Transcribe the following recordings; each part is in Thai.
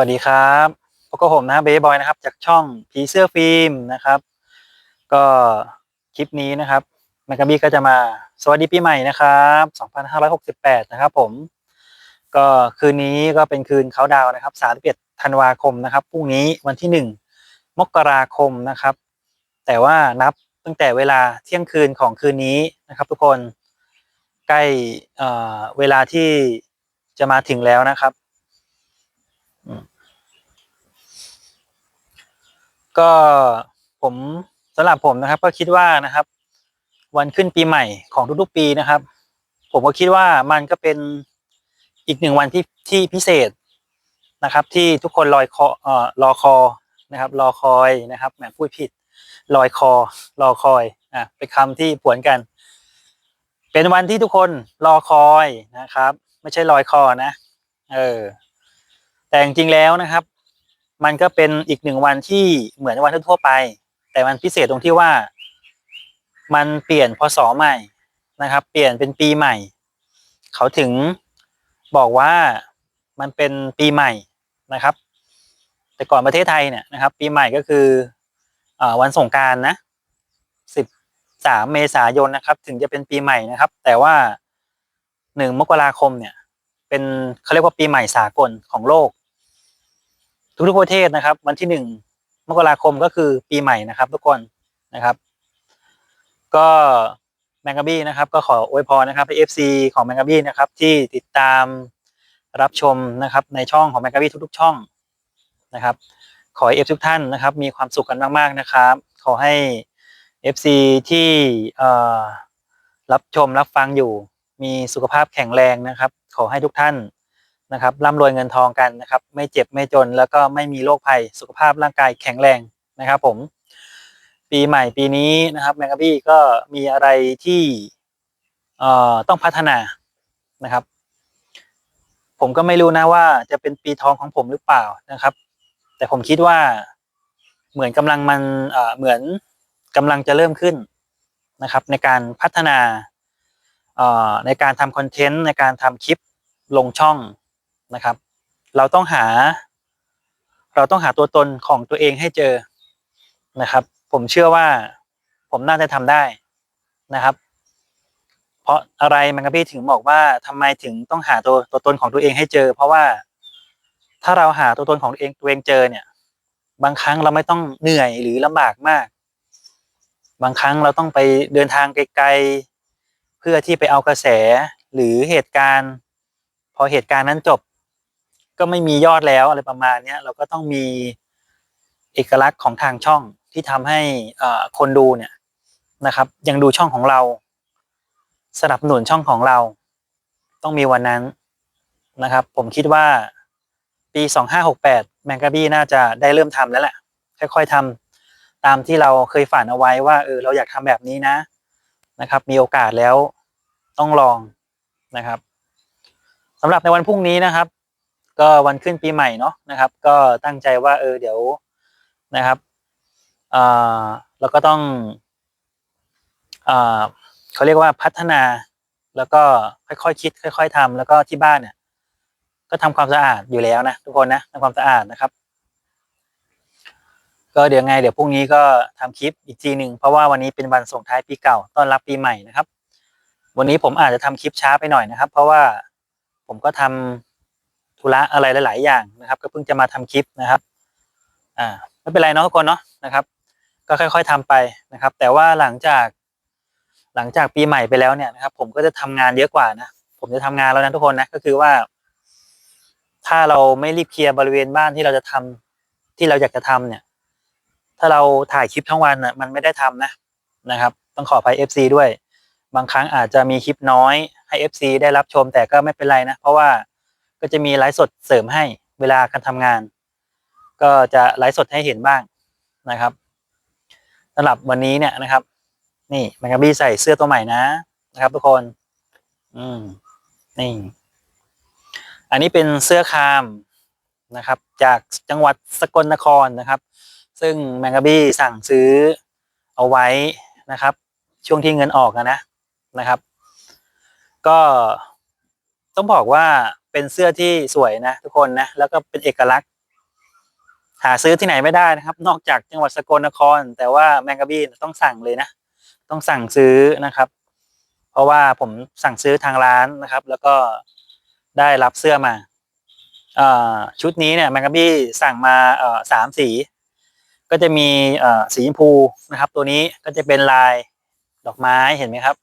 วัสดีครับพบกับผมนะเบย์บอยนะครับ จากช่องผีเสื้อฟิล์มนะครับ ก็คลิปนี้นะครับแมกกาบี้ก็จะมาสวัสดีปีใหม่นะครับ2568 นะครับผม ก็คืนนี้ก็เป็นคืนเขาดาวนะครับ31ธันวาคมนะครับพรุ่งนี้วันที่ 1 มกราคมนะครับ แต่ว่านับตั้งแต่เวลาเที่ยงคืนของคืนนี้นะครับ ทุกคนใกล้เวลาที่จะมาถึงแล้วนะครับ ก็ผมสำหรับผมนะครับ ก็คิดว่านะครับ วันขึ้นปีใหม่ของทุกๆปีนะครับ ผมก็คิดว่ามันก็เป็นอีกหนึ่งวันที่ที่พิเศษนะครับ ที่ทุกคนรอยคอเอ่อรอคอนะครับ รอคอยนะครับแหมพูดผิดลอยคอ รอคอยอะเป็นคำที่ผวนกัน เป็นวันที่ทุกคนรอคอยนะครับ ไม่ใช่ลอยคอนะ เออแต่จริงๆแล้วนะครับ มันก็เป็นอีกหนึ่งวันที่เหมือนวันทั่วไป แต่มันพิเศษตรงที่ว่า มันเปลี่ยนพศใหม่นะครับ เปลี่ยนเป็นปีใหม่ เขาถึงบอกว่ามันเป็นปีใหม่นะครับ แต่ก่อนประเทศไทยเนี่ยนะครับ ปีใหม่ก็คืออวันสงการนะสิบสามเมษายนนะครับ ถึงจะเป็นปีใหม่นะครับ แต่ว่าหนึ่งมกราคมเนี่ย เป็นเขาเรียกว่าปีใหม่สากลของโลก ทุกๆประเทศนะครับ วันที่หนึ่งมกราคมก็คือปีใหม่นะครับ ทุกคนนะครับ ก็แมงกาบี้นะครับ ก็ขออวยพรนะครับเอฟซีของแมงกาบี้นะครับ ที่ติดตามรับชมนะครับ ในช่องของแมงกาบี้ทุก ๆ ช่องนะครับ ขอให้เอฟทุกท่านนะครับ มีความสุขกันมาก ๆนะครับ ขอให้เอฟซีที่รับชมรับฟังอยู่ มีสุขภาพแข็งแรงนะครับ ขอให้ทุกท่าน นะครับร่ำรวยเงินทองกันนะครับ ไม่เจ็บไม่จนแล้วก็ไม่มีโรคภัยสุขภาพร่างกายแข็งแรงนะครับ ผม ปีใหม่ปีนี้นะครับแมงกะบี้ก็มีอะไรที่เอ่อต้องพัฒนานะครับ ผมก็ไม่รู้นะว่าจะเป็นปีทองของผมหรือเปล่านะครับ แต่ผมคิดว่าเหมือนกำลังมันเอ่อเหมือนกำลังจะเริ่มขึ้นนะครับ ในการพัฒนาเอ่อในการทำคอนเทนต์ในการทำคลิปลงช่อง นะครับ เราต้องหา เราต้องหาตัวตนของตัวเองให้เจอนะครับ ผมเชื่อว่าผมน่าจะทำได้นะครับ เพราะอะไรมันก็พี่ถึงบอกว่าทำไมถึงต้องหาตัวตัวตนของตัวเองให้เจอ เพราะว่าถ้าเราหาตัวตนของตัวเองตัวเองเจอเนี่ย บางครั้งเราไม่ต้องเหนื่อยหรือลำบากมาก บางครั้งเราต้องไปเดินทางไกลๆเพื่อที่ไปเอากระแสหรือเหตุการณ์ พอเหตุการณ์นั้นจบ ก็ไม่มียอดแล้วอะไรประมาณเนี้ยเราก็ต้องมีเอกลักษณ์ของทางช่องที่ทำให้คนดูเนี่ยนะครับ ยังดูช่องของเรา สนับสนุนช่องของเรา ต้องมีวันนั้นนะครับ ผมคิดว่าปี 2568แมงกาบี้น่าจะได้เริ่มทำแล้วแหละ ค่อยๆทำตามที่เราเคยฝันเอาไว้ว่าเออเราอยากทำแบบนี้นะนะครับ มีโอกาสแล้วต้องลองนะครับสำหรับในวันพรุ่งนี้นะครับ ก็วันขึ้นปีใหม่เนาะนะครับ ก็ตั้งใจว่าเออเดี๋ยวนะครับอ่าเราก็ต้องอ่าเขาเรียกว่าพัฒนา แล้วก็ค่อยๆคคิด ค่อย ๆทำแล้วก็ที่บ้านเนี่ย ก็ทำความสะอาดอยู่แล้วนะทุกคนนะทำความสะอาดนะครับ ก็เดี๋ยวไง เดี๋ยวพรุ่งนี้ก็ทำคลิปอีกทีหนึ่งเพราะว่าวันนี้เป็นวันส่งท้ายปีเก่าต้อนรับปีใหม่นะครับ วันนี้ผมอาจจะทำคลิปช้าไปหน่อยนะครับ เพราะว่าผมก็ทำ ธุระอะไรหลาย ๆ อย่างนะครับ ก็เพิ่งจะมาทำคลิปนะครับ อ่าไม่เป็นไรเนาะทุกคนเนาะนะครับ ก็ค่อย ๆทำไปนะครับ แต่ว่าหลังจาก หลังจากปีใหม่ไปแล้วเนี่ยนะครับ ผมก็จะทำงานเยอะกว่านะผมจะทำงานแล้วนะทุกคนนะก็คือว่า ถ้าเราไม่รีบเคลียร์บริเวณบ้านที่เราจะทำที่เราอยากจะทำเนี่ย ถ้าเราถ่ายคลิปทั้งวันน่ะมันไม่ได้ทำนะนะครับ ต้องขออภัย FC ด้วย บางครั้งอาจจะมีคลิปน้อยให้ FC ได้รับชมแต่ก็ไม่เป็นไรนะ เพราะว่า ก็จะมีไลฟ์สดเสริมให้เวลาการทำงาน ก็จะไลฟ์สดให้เห็นบ้างนะครับสำหรับวันนี้เนี่ยนะครับ นี่แมงกะบี้ใส่เสื้อตัวใหม่นะนะครับ ทุกคน อืมนี่อันนี้เป็นเสื้อคามนะครับ จากจังหวัดสกลนครนะครับ ซึ่งแมงกะบี้สั่งซื้อเอาไว้นะครับ ช่วงที่เงินออกนะนะครับ ก็ ต้องบอกว่าเป็นเสื้อที่สวยนะทุกคนนะแล้วก็เป็นเอกลักษณ์ หาซื้อที่ไหนไม่ได้นะครับ นอกจากจังหวัดสกลนคร แต่ว่าแมงกะบี้ต้องสั่งเลยนะ ต้องสั่งซื้อนะครับ เพราะว่าผมสั่งซื้อทางร้านนะครับ แล้วก็ได้รับเสื้อมาอชุดนี้เนี่ยแมงกะบี้สั่งมาสามสี ก็จะมีสีชมพูนะครับ ตัวนี้ก็จะเป็นลายดอกไม้เห็นไหมครับ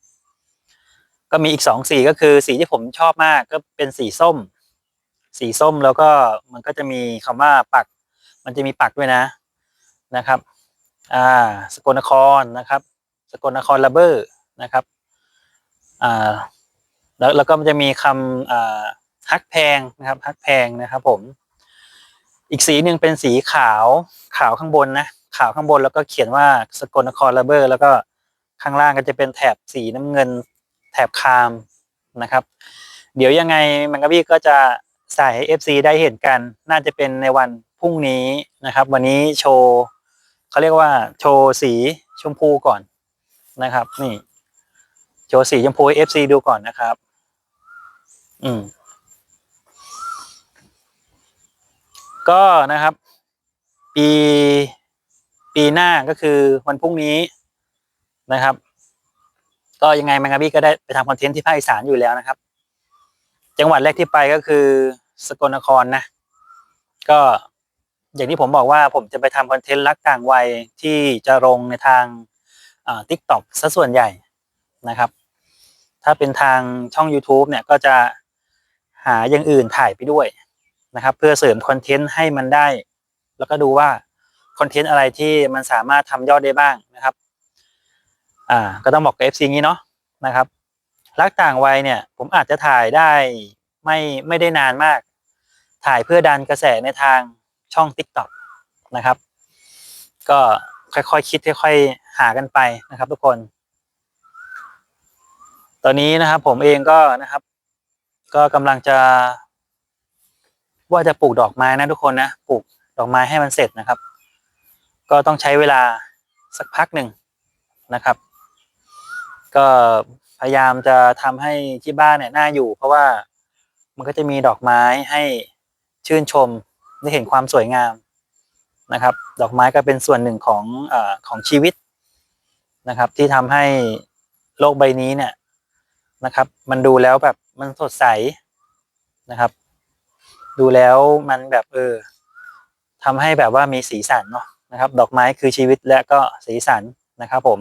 ก็มีอีกสองสีก็คือสีที่ผมชอบมากก็เป็นสีส้ม สีส้มแล้วก็มันก็จะมีคำว่าปัก มันจะมีปักด้วยนะนะครับ อ่า สกลนครนะครับ สกลนครลาเบอร์นะครับ อ่า แล้วแล้วก็มันจะมีคำอ่าฮักแพงนะครับฮักแพงนะครับ ผม อีกสีหนึ่งเป็นสีขาวขาวข้างบนนะขาวข้างบนแล้วก็เขียนว่าสกลนครลาเบอร์ แล้วก็ข้างล่างก็จะเป็นแถบสีน้ำเงิน แถบคามนะครับ เดี๋ยวยังไงมันกรบี้ก็จะใส่ให้ FC ได้เห็นกัน น่าจะเป็นในวันพรุ่งนี้นะครับ วันนี้โชว์เขาเรียกว่าโชว์สีชมพูก่อนนะครับ นี่โชว์สีชมพูให้ FC ดูก่อนนะครับ อืม ก็นะครับ ปีปีหน้าก็คือวันพรุ่งนี้นะครับ ก็ยังไงแมงกะบี้ก็ได้ไปทำคอนเทนต์ที่ภาคอีสานอยู่แล้วนะครับ จังหวัดแรกที่ไปก็คือสกลนครนะ ก็อย่างที่ผมบอกว่าผมจะไปทำคอนเทนต์รักต่างวัยที่จะลงในทางอ่าทิกตอกซะส่วนใหญ่นะครับ ถ้าเป็นทางช่อง YouTube เนี่ยก็จะหาอย่างอื่นถ่ายไปด้วยนะครับ เพื่อเสริมคอนเทนต์ให้มันได้ แล้วก็ดูว่าคอนเทนต์อะไรที่มันสามารถทำยอดได้บ้างนะครับ อ่าก็ต้องบอกกับ FC งี้เนาะนะครับ รักต่างวัยเนี่ย ผมอาจจะถ่ายได้ไม่ไม่ได้นานมาก ถ่ายเพื่อดันกระแสในทางช่อง TikTok นะครับ ก็ค่อยๆคคิดค่อยๆหากันไปนะครับ ทุกคน ตอนนี้นะครับ ผมเองก็นะครับ ก็กำลังจะ ว่าจะปลูกดอกไม้นะทุกคนนะปลูกดอกไม้ให้มันเสร็จนะครับ ก็ต้องใช้เวลาสักพักหนึ่งนะครับ ก็พยายามจะทำให้ที่บ้านเนี่ยน่าอยู่ เพราะว่ามันก็จะมีดอกไม้ให้ชื่นชมได้เห็นความสวยงามนะครับ ดอกไม้ก็เป็นส่วนหนึ่งของอของชีวิตนะครับ ที่ทำให้โลกใบนี้เนี่ยนะครับ มันดูแล้วแบบมันสดใสนะครับ ดูแล้วมันแบบเออทำให้แบบว่ามีสีสันเนาะนะครับ ดอกไม้คือชีวิตและก็สีสันนะครับผม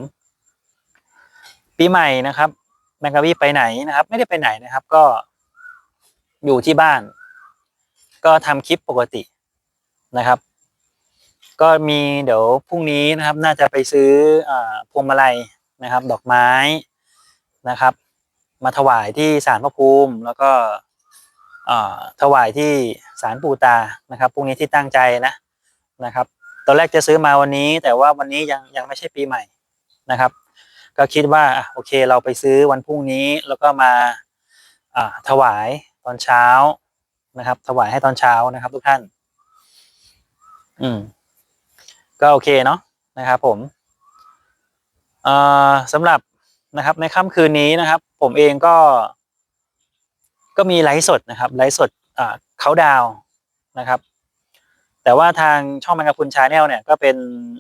ปีใหม่นะครับแมงกะบี้ไปไหนนะครับ ไม่ได้ไปไหนนะครับ ก็อยู่ที่บ้าน ก็ทำคลิปปกตินะครับ ก็มีเดี๋ยวพรุ่งนี้นะครับ น่าจะไปซื้ออพวงมาลัยนะครับ ดอกไม้นะครับ มาถวายที่ศาลพระภูมิแล้วก็ถวายที่ศาลปู่ตานะครับพรุ่งนี้ที่ตั้งใจนะนะครับ ตอนแรกจะซื้อมาวันนี้ แต่ว่าวันนี้ยังยังไม่ใช่ปีใหม่นะครับ ก็คิดว่าโอเคเราไปซื้อวันพรุ่งนี้แล้วก็มาถวายตอนเช้านะครับ ถวายให้ตอนเช้านะครับ ทุกท่าน อืม ก็โอเคเนาะนะครับ ผมเอ่อสำหรับนะครับ ในค่ำคืนนี้นะครับ ผมเองก็ ก็มีไลฟ์สดนะครับไลฟ์สดอ่าเขาดาวนะครับ แต่ว่าทางช่องแมงกะพุนชาแนลเนี่ย ก็เป็น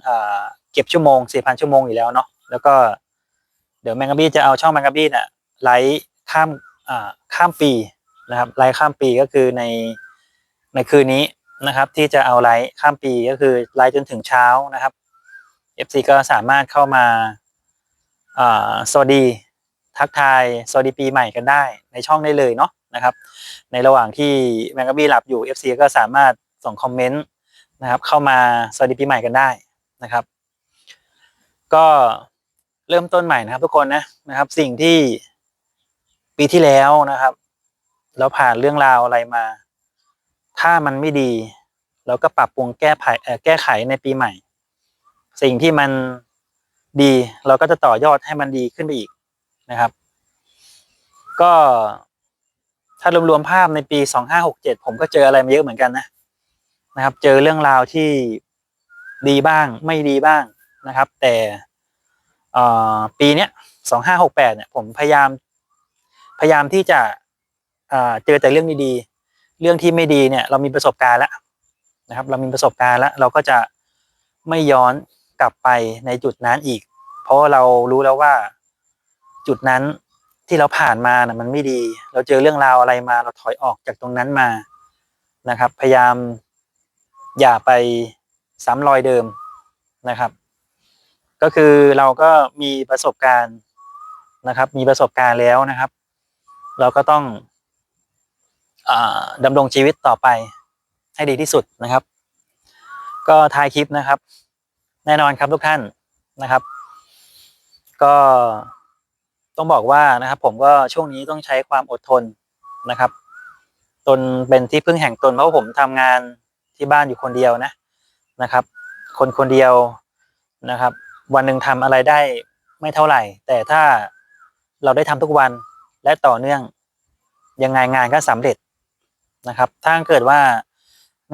อ่าเก็บชั่วโมงสี่พันชั่วโมงอยู่แล้วเนาะแล้วก็ เดี๋ยวแมงกะบี้จะเอาช่องแมงกะบี้เนี่ยไลฟ์ข้ามอ่าข้ามปีนะครับไลฟ์ข้ามปีก็คือในในคืนนี้นะครับ ที่จะเอาไลฟ์ข้ามปีก็คือไลฟ์จนถึงเช้านะครับ FC ก็สามารถเข้ามาอ่าสวัสดีทักทายสวัสดีปีใหม่กันได้ในช่องได้เลยเนาะนะครับ ในระหว่างที่แมงกะบี้หลับอยู่ FC ก็สามารถส่งคอมเมนต์นะครับ เข้ามาสวัสดีปีใหม่กันได้นะครับ ก็ เริ่มต้นใหม่นะครับ ทุกคนนะนะครับ สิ่งที่ปีที่แล้วนะครับ เราผ่านเรื่องราวอะไรมา ถ้ามันไม่ดี เราก็ปรับปรุงแก้ไขแก้ไขในปีใหม่ สิ่งที่มันดีเราก็จะต่อยอดให้มันดีขึ้นไปอีกนะครับ ก็ถ้ารวมๆภาพในปีสองห้าหกเจ็ดผมก็เจออะไรมาเยอะเหมือนกันนะนะครับ เจอเรื่องราวที่ดีบ้างไม่ดีบ้างนะครับ แต่ ปีเนี้ยสองห้าหกแปดเนี่ยผมพยายาม พยายามที่จะเจอแต่เรื่องดีๆ เรื่องที่ไม่ดีเนี่ยเรามีประสบการณ์แล้วนะครับ เรามีประสบการณ์แล้วเราก็จะไม่ย้อนกลับไปในจุดนั้นอีก เพราะเรารู้แล้วว่าจุดนั้นที่เราผ่านมานะมันไม่ดี เราเจอเรื่องราวอะไรมา เราถอยออกจากตรงนั้นมานะครับ พยายามอย่าไปซ้ำรอยเดิมนะครับ ก็คือเราก็มีประสบการณ์นะครับ มีประสบการณ์แล้วนะครับ เราก็ต้องอดำรงชีวิตต่อไปให้ดีที่สุดนะครับ ก็ท้ายคลิปนะครับ แน่นอนครับทุกท่านนะครับ ก็ต้องบอกว่านะครับ ผมก็ช่วงนี้ต้องใช้ความอดทนนะครับ ตนเป็นที่พึ่งแห่งตนเพราะผมทำงานที่บ้านอยู่คนเดียวนะนะครับ คนคนเดียวนะครับ วันหนึ่งทำอะไรได้ไม่เท่าไหร่ แต่ถ้าเราได้ทำทุกวันและต่อเนื่องยังไงงานก็สำเร็จนะครับ ถ้าเกิดว่า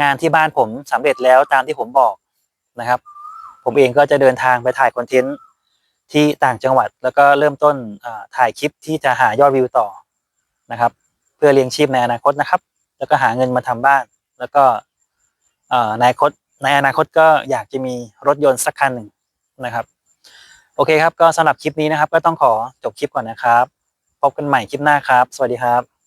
งานที่บ้านผมสำเร็จแล้วตามที่ผมบอกนะครับ ผมเองก็จะเดินทางไปถ่ายคอนเทนต์ที่ต่างจังหวัด แล้วก็เริ่มต้นถ่ายคลิปที่จะหายอดวิวต่อนะครับ เพื่อเลี้ยงชีพในอนาคตนะครับ แล้วก็หาเงินมาทำบ้าน แล้วก็ในอนาคตในอนาคตก็อยากจะมีรถยนต์สักคันหนึ่ง นะครับ โอเคครับก็สำหรับคลิปนี้นะครับ ก็ต้องขอจบคลิปก่อนนะครับ พบกันใหม่คลิปหน้าครับ สวัสดีครับ